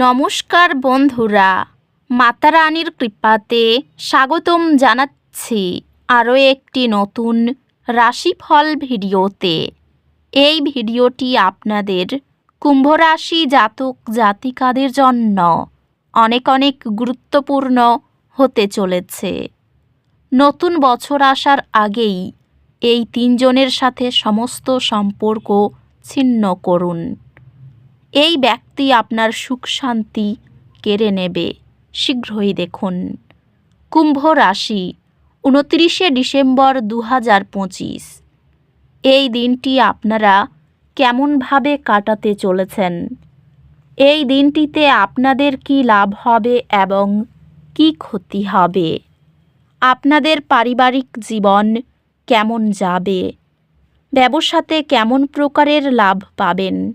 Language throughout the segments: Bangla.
নমস্কার বন্ধুরা মাতা রানীর কৃপাতে স্বাগতম জানাচ্ছি আরও একটি নতুন রাশিফল ভিডিওতে। এই ভিডিওটি আপনাদের কুম্ভ রাশি জাতক জাতিকাদের জন্য অনেক অনেক গুরুত্বপূর্ণ হতে চলেছে। নতুন বছর আসার আগেই এই তিনজনের সাথে সমস্ত সম্পর্ক ছিন্ন করুন। এই ব্যক্তি আপনার সুখ শান্তি কেড়ে নেবে। শীঘ্রই দেখুন। কুম্ভ রাশি, উনত্রিশে ডিসেম্বর দু হাজার পঁচিশ। এই দিনটি আপনারা কেমনভাবে কাটাতে চলেছেন? এই দিনটিতে আপনাদের কি লাভ হবে এবং কি ক্ষতি হবে? আপনাদের পারিবারিক জীবন কেমন যাবে? ব্যবসাতে কেমন প্রকারের লাভ পাবেন?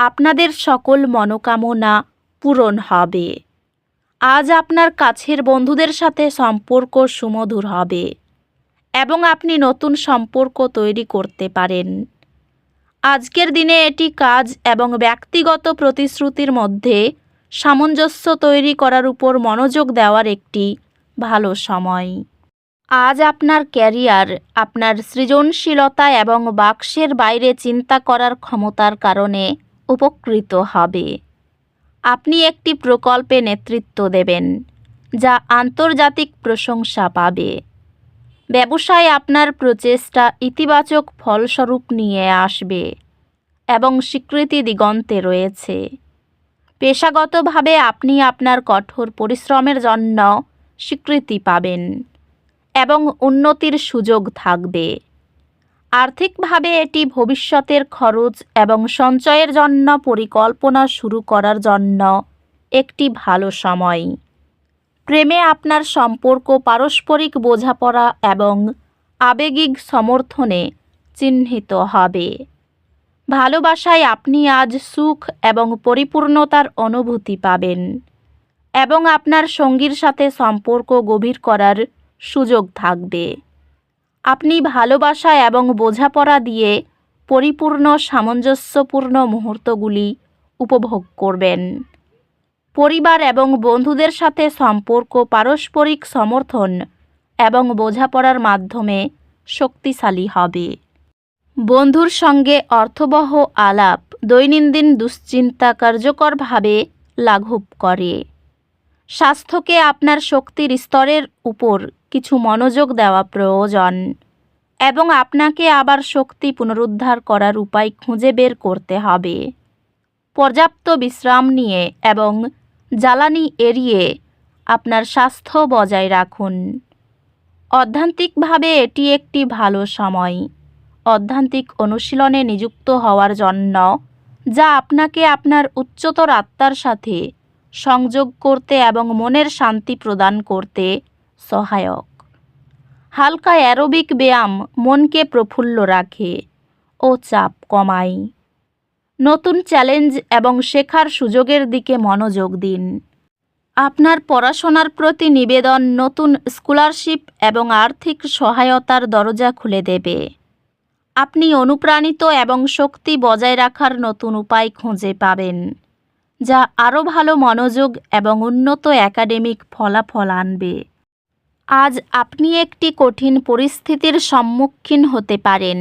আপনাদের সকল মনোকামনা পূরণ হবে। আজ আপনার কাছের বন্ধুদের সাথে সম্পর্ক সুমধুর হবে এবং আপনি নতুন সম্পর্ক তৈরি করতে পারেন। আজকের দিনে এটি কাজ এবং ব্যক্তিগত প্রতিশ্রুতির মধ্যে সামঞ্জস্য তৈরি করার উপর মনোযোগ দেওয়ার একটি ভালো সময়। আজ আপনার ক্যারিয়ার, আপনার সৃজনশীলতা এবং বাক্সের বাইরে চিন্তা করার ক্ষমতার কারণে উপকৃত হবে। আপনি একটি প্রকল্পে নেতৃত্ব দেবেন, যা আন্তর্জাতিক প্রশংসা পাবে। ব্যবসায় আপনার প্রচেষ্টা ইতিবাচক ফলস্বরূপ নিয়ে আসবে এবং স্বীকৃতি দিগন্তে রয়েছে। পেশাগতভাবে আপনি আপনার কঠোর পরিশ্রমের জন্য স্বীকৃতি পাবেন এবং উন্নতির সুযোগ থাকবে। আর্থিকভাবে এটি ভবিষ্যতের খরচ এবং সঞ্চয়ের জন্য পরিকল্পনা শুরু করার জন্য একটি ভালো সময়। প্রেমে আপনার সম্পর্ক, পারস্পরিক বোঝাপড়া এবং আবেগিক সমর্থনে চিহ্নিত হবে। ভালোবাসায় আপনি আজ সুখ এবং পরিপূর্ণতার অনুভূতি পাবেন এবং আপনার সঙ্গীর সাথে সম্পর্ক গভীর করার সুযোগ থাকবে। আপনি ভালোবাসা এবং বোঝাপড়া দিয়ে পরিপূর্ণ, সামঞ্জস্যপূর্ণ মুহূর্তগুলি উপভোগ করবেন। পরিবার এবং বন্ধুদের সাথে সম্পর্ক, পারস্পরিক সমর্থন এবং বোঝাপড়ার মাধ্যমে শক্তিশালী হবে। বন্ধুর সঙ্গে অর্থবহ আলাপ দৈনন্দিন দুশ্চিন্তা কার্যকরভাবে লাঘব করে। স্বাস্থ্যকে আপনার শক্তির স্তরের উপর কিছু মনোযোগ দেওয়া প্রয়োজন এবং আপনাকে আবার শক্তি পুনরুদ্ধার করার উপায় খুঁজে বের করতে হবে। পর্যাপ্ত বিশ্রাম নিয়ে এবং জ্বালানি এড়িয়ে আপনার স্বাস্থ্য বজায় রাখুন। অধ্যান্তিকভাবে এটি একটি ভালো সময়। অধ্যান্তিক অনুশীলনে নিযুক্ত হওয়ার জন্য যা আপনাকে আপনার উচ্চতর আত্মার সাথে সংযোগ করতে এবং মনের শান্তি প্রদান করতে সহায়ক। হালকা অ্যারোবিক ব্যায়াম মনকে প্রফুল্ল রাখে ও চাপ কমায়। নতুন চ্যালেঞ্জ এবং শেখার সুযোগের দিকে মনোযোগ দিন। আপনার পড়াশোনার প্রতি নিবেদন নতুন স্কলারশিপ এবং আর্থিক সহায়তার দরজা খুলে দেবে। আপনি অনুপ্রাণিত এবং শক্তি বজায় রাখার নতুন উপায় খুঁজে পাবেন। যা আরও ভালো মনোযোগ এবং উন্নত একাডেমিক ফলাফল আনবে। আজ আপনি একটি কঠিন পরিস্থিতির সম্মুখীন হতে পারেন।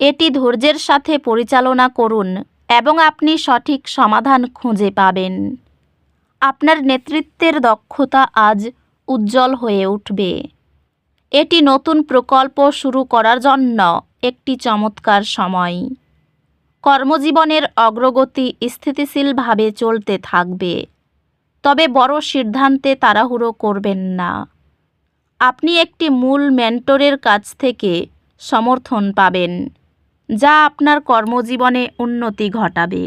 এটি ধৈর্যের সাথে পরিচালনা করুন এবং আপনি সঠিক সমাধান খুঁজে পাবেন। আপনার নেতৃত্বের দক্ষতা আজ উজ্জ্বল হয়ে উঠবে। এটি নতুন প্রকল্প শুরু করার জন্য একটি চমৎকার সময়। কর্মজীবনের অগ্রগতি স্থিতিশীলভাবে চলতে থাকবে। তবে বড় সিদ্ধান্তে তাড়াহুড়ো করবেন না। আপনি একটি মূল মেন্টরের কাছ থেকে সমর্থন পাবেন, যা আপনার কর্মজীবনে উন্নতি ঘটাবে।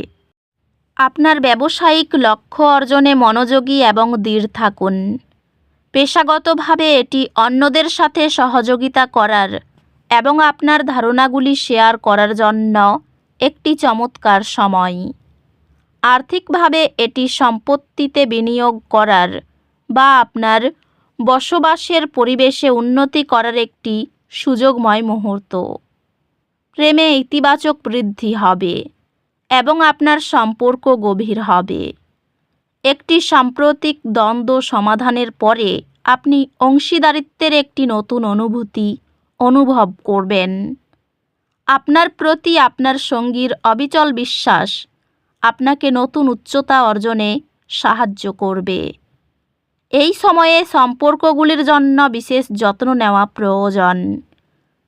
আপনার ব্যবসায়িক লক্ষ্য অর্জনে মনোযোগী এবং দৃঢ় থাকুন। পেশাগতভাবে এটি অন্যদের সাথে সহযোগিতা করার এবং আপনার ধারণাগুলি শেয়ার করার জন্য একটি চমৎকার সময়। আর্থিকভাবে এটি সম্পত্তিতে বিনিয়োগ করার বা আপনার বসবাসের পরিবেশে উন্নতি করার একটি সুযোগময় মুহূর্ত। প্রেমে ইতিবাচক বৃদ্ধি হবে এবং আপনার সম্পর্ক গভীর হবে। একটি সাম্প্রতিক দ্বন্দ্ব সমাধানের পরে আপনি অংশীদারিত্বের একটি নতুন অনুভূতি অনুভব করবেন। আপনার প্রতি আপনার সঙ্গীর অবিচল বিশ্বাস আপনাকে নতুন উচ্চতা অর্জনে সাহায্য করবে। এই সময়ে সম্পর্কগুলির জন্য বিশেষ যত্ন নেওয়া প্রয়োজন,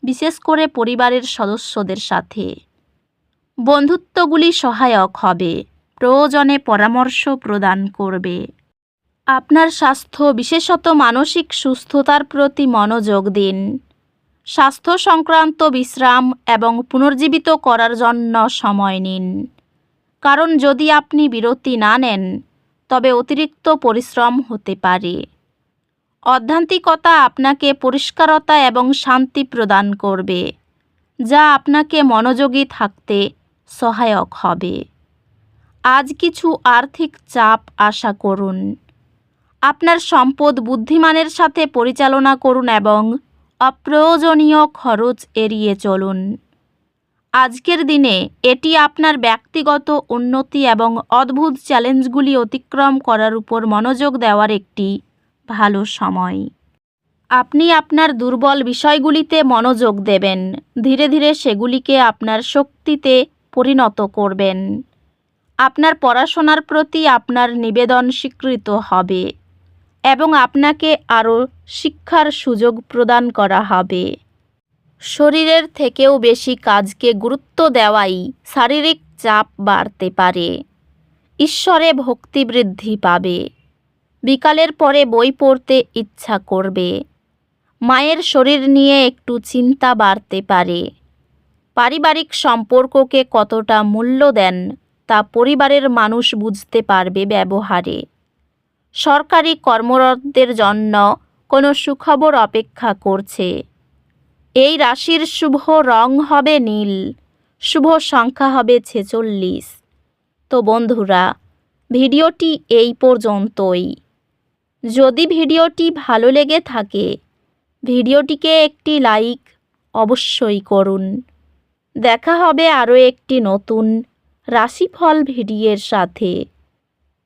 বিশেষ করে পরিবারের সদস্যদের সাথে। বন্ধুত্বগুলি সহায়ক হবে, প্রয়োজনে পরামর্শ প্রদান করবে। আপনার স্বাস্থ্য, বিশেষত মানসিক সুস্থতার প্রতি মনোযোগ দিন। স্বাস্থ্য সংক্রান্ত বিশ্রাম এবং পুনর্জীবিত করার জন্য সময় নিন। কারণ যদি আপনি বিরতি না নেন, তবে অতিরিক্ত পরিশ্রম হতে পারে। অধ্যান্তিকতা আপনাকে পরিষ্কারতা এবং শান্তি প্রদান করবে, যা আপনাকে মনোযোগী থাকতে সহায়ক হবে। আজ কিছু আর্থিক চাপ আশা করুন। আপনার সম্পদ বুদ্ধিমানের সাথে পরিচালনা করুন এবং অপ্রয়োজনীয় খরচ এড়িয়ে চলুন। আজকের দিনে এটি আপনার ব্যক্তিগত উন্নতি এবং অদ্ভুত চ্যালেঞ্জগুলি অতিক্রম করার উপর মনোযোগ দেওয়ার একটি ভালো সময়। আপনি আপনার দুর্বল বিষয়গুলিতে মনোযোগ দেবেন, ধীরে ধীরে সেগুলিকে আপনার শক্তিতে পরিণত করবেন। আপনার পড়াশোনার প্রতি আপনার নিবেদন স্বীকৃত হবে। এবং আপনাকে আরও শিক্ষার সুযোগ প্রদান করা হবে। শরীরের থেকেও বেশি কাজকে গুরুত্ব দেওয়াই শারীরিক চাপ বাড়তে পারে। ঈশ্বরে ভক্তি বৃদ্ধি পাবে। বিকালের পরে বই পড়তে ইচ্ছা করবে। মায়ের শরীর নিয়ে একটু চিন্তা বাড়তে পারে। পারিবারিক সম্পর্ককে কতটা মূল্য দেন তা পরিবারের মানুষ বুঝতে পারবে ব্যবহারে। সরকারি কর্মরতদের জন্য কোনো সুখবর অপেক্ষা করছে। এই রাশির শুভ রং হবে নীল, শুভ সংখ্যা হবে ছেচল্লিশ। তো বন্ধুরা, ভিডিওটি এই পর্যন্তই। যদি ভিডিওটি ভালো লেগে থাকে, ভিডিওটিকে একটি লাইক অবশ্যই করুন। দেখা হবে আরও একটি নতুন রাশিফল ভিডিওর সাথে।